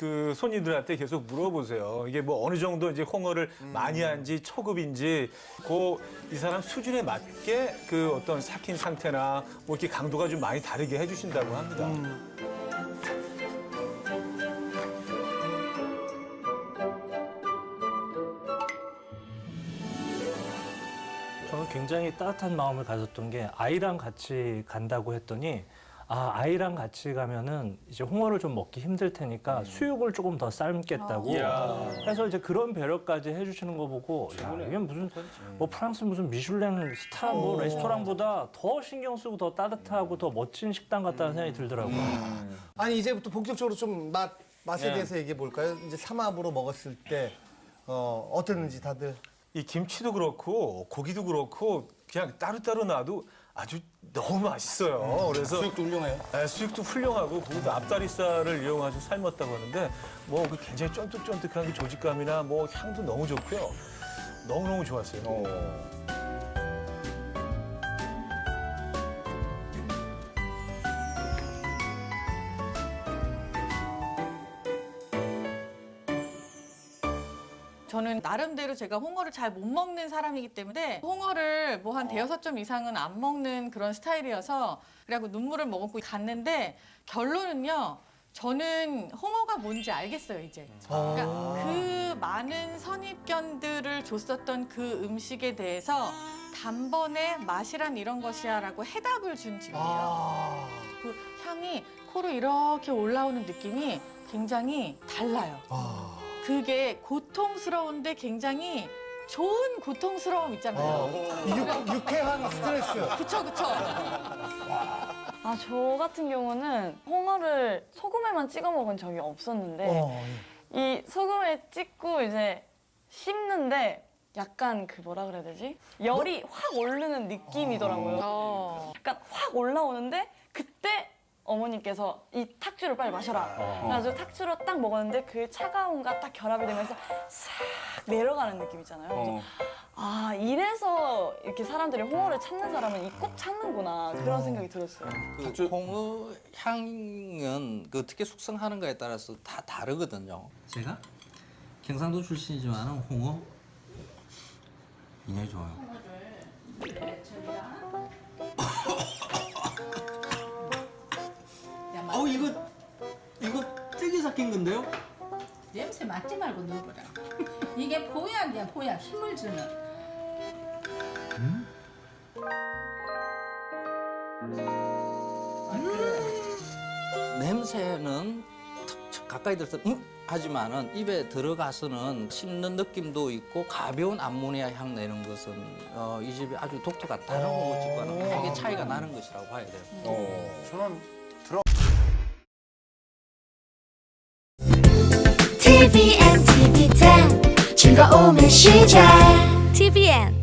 그 손님들한테 계속 물어보세요. 이게 뭐 어느 정도 이제 홍어를 많이 한지 초급인지 그 이 사람 수준에 맞게 그 어떤 삭힌 상태나 뭐 이렇게 강도가 좀 많이 다르게 해주신다고 합니다. 저는 굉장히 따뜻한 마음을 가졌던 게 아이랑 같이 간다고 했더니 아 아이랑 같이 가면은 이제 홍어를 좀 먹기 힘들 테니까 수육을 조금 더 삶겠다고 해서 이제 그런 배려까지 해주시는 거 보고 야 이게 무슨 뭐 프랑스 무슨 미슐랭 스타 뭐 레스토랑보다 더 신경 쓰고 더 따뜻하고 더 멋진 식당 같다는 생각이 들더라고요. 아니 이제부터 본격적으로 좀 맛 맛에 네. 대해서 얘기해 볼까요? 이제 삼합으로 먹었을 때 어, 어땠는지 다들? 이 김치도 그렇고 고기도 그렇고 그냥 따로따로 놔도 아주 너무 맛있어요. 그래서 수육도 훌륭해요. 네, 수육도 훌륭하고 거기도 앞다리살을 이용해서 삶았다고 하는데 뭐 그 굉장히 쫀득쫀득한 그 조직감이나 뭐 향도 너무 좋고요. 너무너무 좋았어요. 저는 나름대로 제가 홍어를 잘 못 먹는 사람이기 때문에 홍어를 뭐 한 대여섯 점 이상은 안 먹는 그런 스타일이어서 그래갖고 눈물을 머금고 갔는데 결론은요. 저는 홍어가 뭔지 알겠어요 이제. 그러니까 그 많은 선입견들을 줬었던 그 음식에 대해서 단번에 맛이란 이런 것이야라고 해답을 준 집이에요. 아, 그 향이 코로 이렇게 올라오는 느낌이 굉장히 달라요. 아. 그게 고통스러운데 굉장히 좋은 고통스러움 있잖아요. 유쾌한 스트레스. 그쵸, 그쵸. 아, 저 같은 경우는 홍어를 소금에만 찍어 먹은 적이 없었는데 어, 이 소금에 찍고 이제 씹는데 약간 그 뭐라 그래야 되지? 열이 확 오르는 느낌이더라고요. 어. 약간 확 올라오는데 그때 어머니께서 이 탁주를 빨리 마셔라. 그래가지고 탁주를 딱 먹었는데 그 차가움과 딱 결합이 되면서 싹 내려가는 느낌 있잖아요. 그래서 아 이래서 이렇게 사람들이 홍어를 찾는 사람은 이 꼭 찾는구나 그런 생각이 들었어요. 그 홍어 향은 그 어떻게 숙성하는가에 따라서 다 다르거든요. 제가 경상도 출신이지만 홍어 굉장히 좋아요. 되게 삭힌 건데요? 냄새 맡지 말고 넣어보라. 이게 보약이야, 보약. 힘을 주는. 냄새는 탁- 탁 가까이 들어서 음 하지만은 입에 들어가서는 씹는 느낌도 있고 가벼운 암모니아 향 내는 것은 어, 이 집이 아주 독특한 다른 홍어집과는 크게 차이가 나는 것이라고 봐야 돼요. TVN, TV10 즐거움의 시작 TVN